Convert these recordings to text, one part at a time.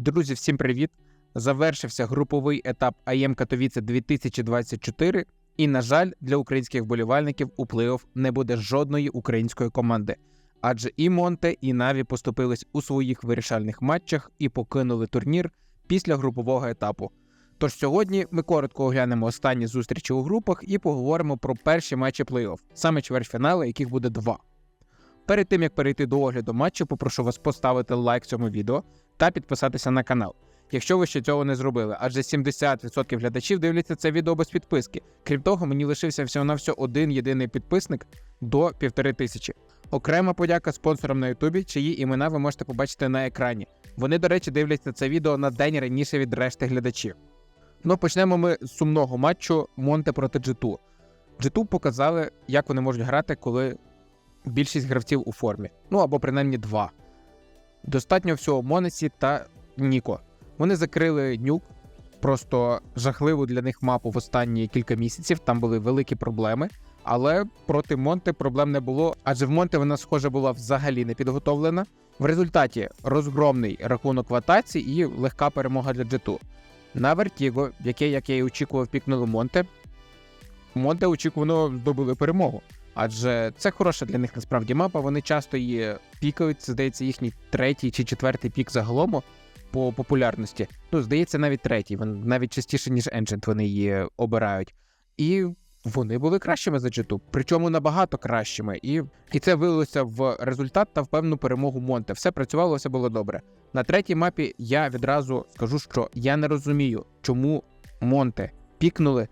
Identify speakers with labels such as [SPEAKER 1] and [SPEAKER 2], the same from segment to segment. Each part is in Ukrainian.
[SPEAKER 1] Друзі, всім привіт! Завершився груповий етап АЄМ Катовіце 2024, і, на жаль, для українських вболівальників у плей-офф не буде жодної української команди. Адже і Монте, і Наві поступились у своїх вирішальних матчах і покинули турнір після групового етапу. Тож сьогодні ми коротко оглянемо останні зустрічі у групах і поговоримо про перші матчі плей-офф, саме чвертьфінали, яких буде два. Перед тим як перейти до огляду матчу, попрошу вас поставити лайк цьому відео та підписатися на канал, якщо ви ще цього не зробили, адже 70% глядачів дивляться це відео без підписки. Крім того, мені лишився всього на все один єдиний підписник до півтори тисячі. Окрема подяка спонсорам на Ютубі, чиї імена ви можете побачити на екрані. Вони, до речі, дивляться це відео на день раніше від решти глядачів. Ну, почнемо ми з сумного матчу Монте проти G2. G2 показали, як вони можуть грати, коли більшість гравців у формі. Ну або принаймні два. Достатньо всього Монесі та Ніко. Вони закрили нюк, просто жахливу для них мапу в останні кілька місяців. Там були великі проблеми. Але проти Монте проблем не було, адже в Монте вона, схоже, була взагалі не підготовлена. В результаті розгромний рахунок в атаці і легка перемога для G2. На Вертіго, яке, як я і очікував, пікнули Монте. Монте очікувано здобули перемогу. Адже це хороша для них насправді мапа. Вони часто її пікають. Це здається, їхній третій чи четвертий пік загалом по популярності. Ну, здається, навіть третій. Він навіть частіше, ніж Ancient вони її обирають. І вони були кращими за G2, причому набагато кращими. І і це вилилося в результат та в певну перемогу Монте. Все працювало, все було добре. На третій мапі я відразу скажу, що я не розумію, чому Монте пікнули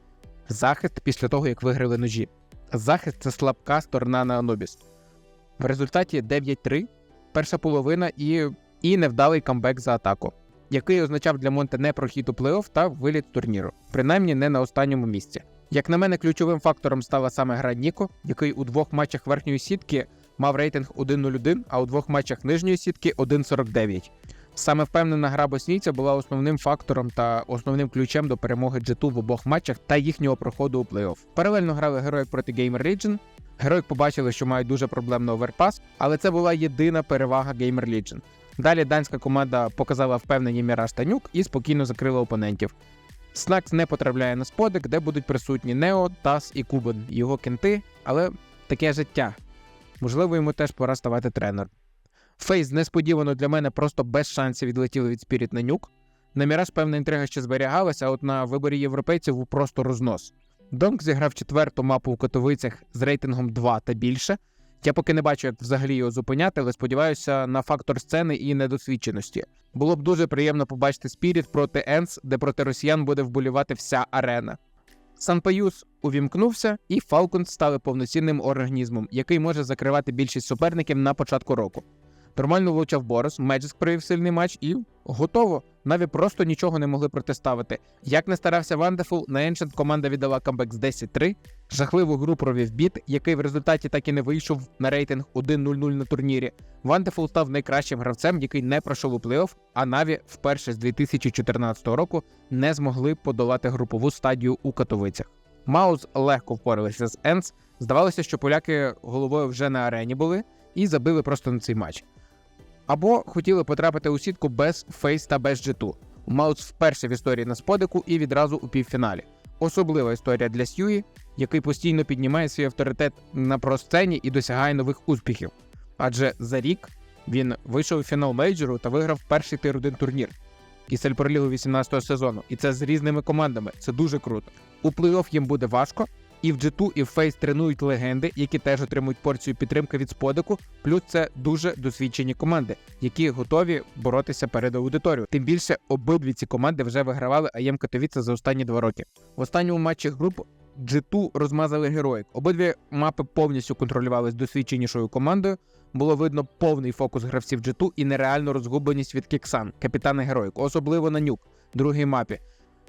[SPEAKER 1] захист після того, як виграли ножі. Захист це слабка сторона на Анубіс. В результаті 9-3, перша половина і і невдалий камбек за атаку, який означав для Монте не прохід у плей-офф та виліт турніру, принаймні не на останньому місці. Як на мене, ключовим фактором стала саме гра Ніко, який у двох матчах верхньої сітки мав рейтинг 1.01, а у двох матчах нижньої сітки 1.49. Саме впевнена гра боснійця була основним фактором та основним ключем до перемоги G2 в обох матчах та їхнього проходу у плей-офф. Паралельно грали Героїк проти Gamer Legion. Героїк побачили, що мають дуже проблемний оверпас, але це була єдина перевага Gamer Legion. Далі данська команда показала впевнені Міраж та Нюк і спокійно закрила опонентів. Снакс не потрапляє на сподик, де будуть присутні Нео, Тас і Кубен, його кенти, але таке життя. Можливо, йому теж пора ставати тренером. Фейс несподівано для мене просто без шансів відлетіли від Спіріт на нюк. На Міраж певна інтрига ще зберігалася, а от на виборі європейців просто рознос. Донк зіграв четверту мапу у Котовицях з рейтингом 2 та більше. Я поки не бачу, як взагалі його зупиняти, але сподіваюся на фактор сцени і недосвідченості. Було б дуже приємно побачити Спіріт проти Енс, де проти росіян буде вболівати вся арена. Санпаюс увімкнувся, і Фалконс стали повноцінним організмом, який може закривати більшість суперників на початку року. Нормально влучав Борос, Меджиск провів сильний матч і готово. Наві просто нічого не могли протиставити. Як не старався Вандефул, на Ancient команда віддала камбек з 10-3. Жахливу гру провів біт, який в результаті так і не вийшов на рейтинг 1-0-0 на турнірі. Вандефул став найкращим гравцем, який не пройшов у плей-офф, а Наві вперше з 2014 року не змогли подолати групову стадію у Катовицях. Маус легко впоралися з Енс. Здавалося, що поляки головою вже на арені були і забили просто на цей матч. Або хотіли потрапити у сітку без фейс та без G2. Маус вперше в історії на сподику і відразу у півфіналі. Особлива історія для Сьюї, який постійно піднімає свій авторитет на просцені і досягає нових успіхів. Адже за рік він вийшов у фінал мейджору та виграв перший тир 1 турнір Кісель пролігу 18-го сезону. І це з різними командами. Це дуже круто. У плей-офф їм буде важко. І в G2, і в Face тренують легенди, які теж отримують порцію підтримки від сподику. Плюс це дуже досвідчені команди, які готові боротися перед аудиторією. Тим більше обидві ці команди вже вигравали АЄМ Катовіце за останні два роки. В останньому матчі груп G2 розмазали героїк. Обидві мапи повністю контролювалися досвідченішою командою. Було видно повний фокус гравців G2 і нереальну розгубленість від Кіксан, капітана героїк, особливо на нюк, другій мапі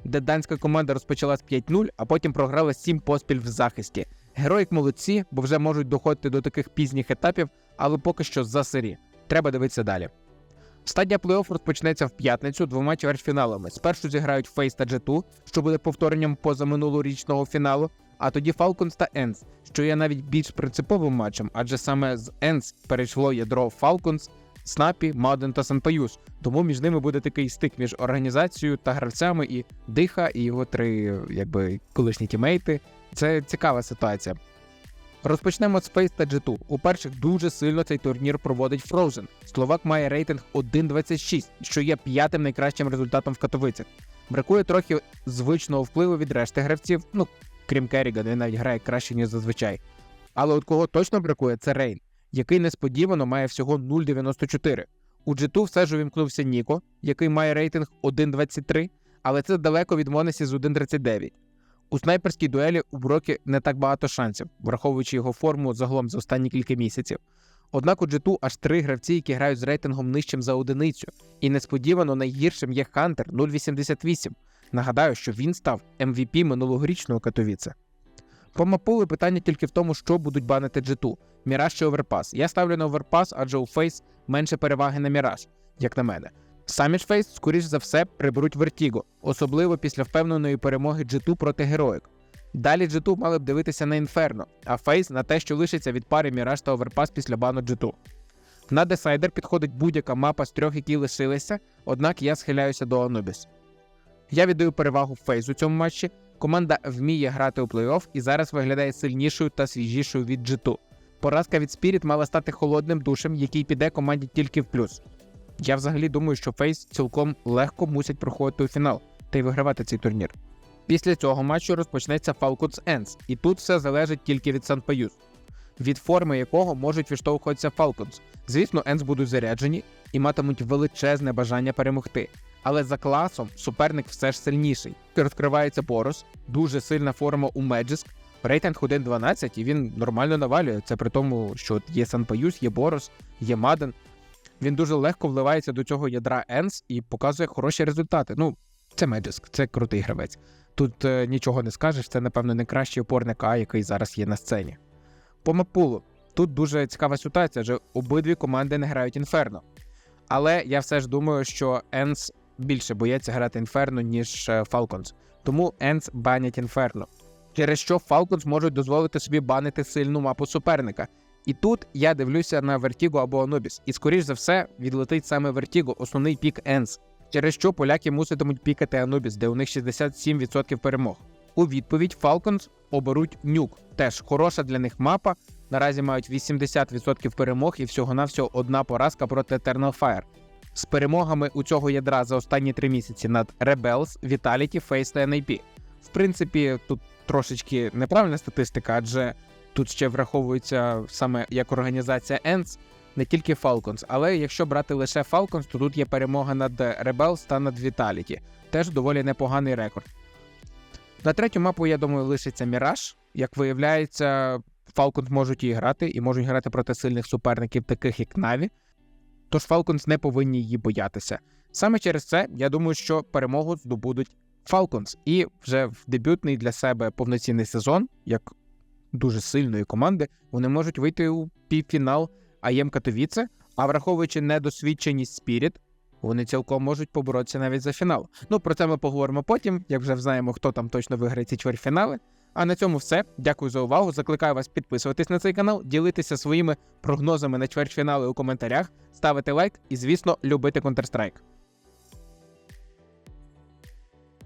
[SPEAKER 1] де данська команда розпочала з 5-0, а потім програла 7 поспіль в захисті. Героїк молодці, бо вже можуть доходити до таких пізніх етапів, але поки що за сирі. Треба дивитися далі. Стадія плей-офф розпочнеться в п'ятницю двома чвертьфіналами. Спершу зіграють Face та G2, що буде повторенням позаминулорічного фіналу, а тоді Falcons та Ends, що є навіть більш принциповим матчем, адже саме з Ends перейшло ядро Falcons Снапі, Маден та Санпаюс. Тому між ними буде такий стик між організацією та гравцями, і Диха, і його три якби колишні тімейти. Це цікава ситуація. Розпочнемо з Space та G2. У перших дуже сильно цей турнір проводить Frozen. Словак має рейтинг 1.26, що є п'ятим найкращим результатом в Катовицях. Бракує трохи звичного впливу від решти гравців, ну крім Керріга, він навіть грає краще, ніж зазвичай. Але от кого точно бракує, це Рейн, який несподівано має всього 0.94. У G2 все ж увімкнувся Ніко, який має рейтинг 1.23, але це далеко від Монесі з 1.39. У снайперській дуелі у Брокі не так багато шансів, враховуючи його форму загалом за останні кілька місяців. Однак у G2 аж три гравці, які грають з рейтингом нижчим за одиницю, і несподівано найгіршим є Хантер 0.88. Нагадаю, що він став MVP минулогорічного Катовіце. По мапулу питання тільки в тому, що будуть банити G2 – Міраж чи Оверпас. Я ставлю на Оверпас, адже у Фейс менше переваги на Міраж, як на мене. Самі ж Фейс, скоріш за все, приберуть Вертіго, особливо після впевненої перемоги G2 проти Героїк. Далі G2 мали б дивитися на Інферно, а Фейс на те, що лишиться від пари Міраж та Оверпас після бану G2. На десайдер підходить будь-яка мапа з трьох, які лишилися, однак я схиляюся до Анубіс. Я віддаю перевагу Фейс у цьому матчі. Команда вміє грати у плей-офф і зараз виглядає сильнішою та свіжішою від G2. Поразка від Spirit мала стати холодним душем, який піде команді тільки в плюс. Я взагалі думаю, що Фейс цілком легко мусять проходити у фінал та й вигравати цей турнір. Після цього матчу розпочнеться Falcons Ends, і тут все залежить тільки від Санпаюс, від форми якого можуть відштовхуватися Falcons. Звісно, Ends будуть заряджені і матимуть величезне бажання перемогти. Але за класом суперник все ж сильніший. Розкривається Борос, дуже сильна форма у Меджиск. Рейтинг 1.12 і він нормально навалює. Це при тому, що є Санпаюс, є Борос, є Маден. Він дуже легко вливається до цього ядра Енс і показує хороші результати. Ну, це Меджиск, це крутий гравець. Тут е, нічого не скажеш, це, напевно, найкращий опорник А, який зараз є на сцені. По Мапулу. Тут дуже цікава ситуація, адже обидві команди не грають Інферно. Але я все ж думаю, що Енс більше боїться грати Інферно, ніж е, Falcons. Тому Енс банять Інферно. Через що Falcons можуть дозволити собі банити сильну мапу суперника. І тут я дивлюся на Vertigo або Anubis. І скоріш за все відлетить саме Vertigo, основний пік Енс. Через що поляки муситимуть пікати Anubis, де у них 67% перемог. У відповідь Falcons оберуть нюк. Теж хороша для них мапа. Наразі мають 80% перемог і всього-навсього одна поразка проти Eternal Fire. З перемогами у цього ядра за останні три місяці над Rebels, Vitality, Face та NAP. В принципі, тут трошечки неправильна статистика, адже тут ще враховується саме як організація ENS, не тільки Falcons, але якщо брати лише Falcons, то тут є перемога над Rebels та над Vitality. Теж доволі непоганий рекорд. На третю мапу, я думаю, лишиться Міраж. Як виявляється, Falcons можуть її грати і можуть грати проти сильних суперників, таких як Na'Vi. Тож Falcons не повинні її боятися. Саме через це я думаю, що перемогу здобудуть Falcons. І вже в дебютний для себе повноцінний сезон, як дуже сильної команди, вони можуть вийти у півфінал АЄМ Катовіце, а враховуючи недосвідченість Spirit, вони цілком можуть поборотися навіть за фінал. Ну про це ми поговоримо потім, як вже знаємо, хто там точно виграє ці чвертьфінали. А на цьому все. Дякую за увагу. Закликаю вас підписуватись на цей канал, ділитися своїми прогнозами на чвертьфінали у коментарях, ставити лайк і, звісно, любити Counter-Strike.